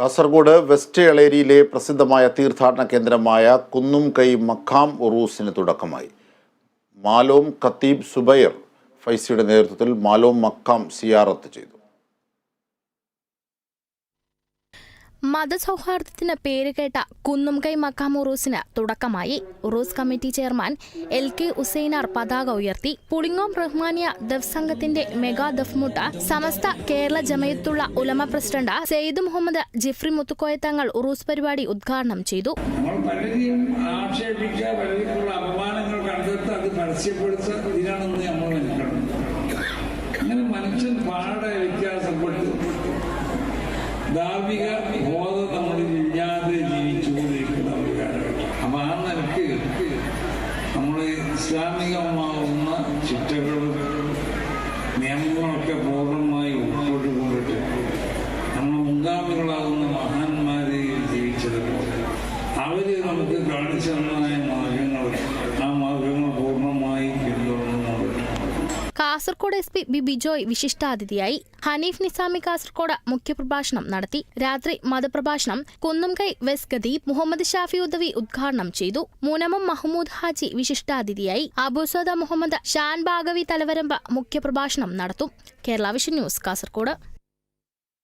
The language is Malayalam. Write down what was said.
കാസർഗോഡ് വെസ്റ്റ് എളേരിയിലെ പ്രസിദ്ധമായ തീർത്ഥാടന കേന്ദ്രമായ കുന്നും കൈ മഖാം ഉറൂസിന് തുടക്കമായി. മാലോം ഖത്തീബ് സുബൈർ ഫൈസിയുടെ നേതൃത്വത്തിൽ മാലോം മക്കാം സിയാറത്ത് ചെയ്തു. മതസൗഹാർദ്ദത്തിന് പേരുകേട്ട കുന്നുംകൈ മക്കാം ഉറൂസിന് തുടക്കമായി. ഉറൂസ് committee chairman L K Usainar പതാക ഉയർത്തി. പുളിങ്ങോം റഹ്മാനിയ ദഫ് സംഘത്തിന്റെ മെഗാ ദഫ്മുട്ട സമസ്ത കേരള ജമയത്തുള്ള ഉലമ പ്രസിഡന്റ് സെയ്ദ് മുഹമ്മദ് ജിഫ്രി മുത്തുക്കോയ തങ്ങൾ ഉറൂസ് പരിപാടി ഉദ്ഘാടനം ചെയ്തു. ആക്ഷേപിക്കുക പലർക്കുള്ള അപമാനങ്ങൾ അത് പരസ്യപ്പെടുത്തുക ഇതിനാണെന്ന് നമ്മൾ ധാർമ്മിക ബോധം നമ്മളിൽ ഇല്ലാതെ ജീവിച്ചുകൊണ്ടിരിക്കുന്ന ഒരു കാലഘട്ടം അപ്പൊ ആ നിലയ്ക്ക് നമ്മൾ ഇസ്ലാമികമാവുന്ന ചിട്ടകളും നിയമങ്ങളൊക്കെ പൂർണമായി ഉൾക്കൊണ്ടു കൊണ്ടിട്ട് നമ്മൾ മുൻഗാമികളാകുന്ന മഹാന്മാരെ ജീവിച്ചതുപോലെ അവർ നമുക്ക് കാണിച്ചു തന്നതായ Kasaragod S P B Bijoy വിശിഷ്ടാതിഥിയായി. Hanif Nizami Kasaragod മുഖ്യപ്രഭാഷണം നടത്തി. രാത്രി മതപ്രഭാഷണം കുന്നുംകൈ വെസ് ഗദീബ് മുഹമ്മദ് ഷാഫി ഉദവി ഉദ്ഘാടനം ചെയ്തു. മൂനമം മഹ്മൂദ് ഹാജി വിശിഷ്ടാതിഥിയായി. അബുസോദ മുഹമ്മദ് ഷാൻ ബാഗവി തലവരമ്പ മുഖ്യപ്രഭാഷണം നടത്തും. Kerala vision news Kasaragod.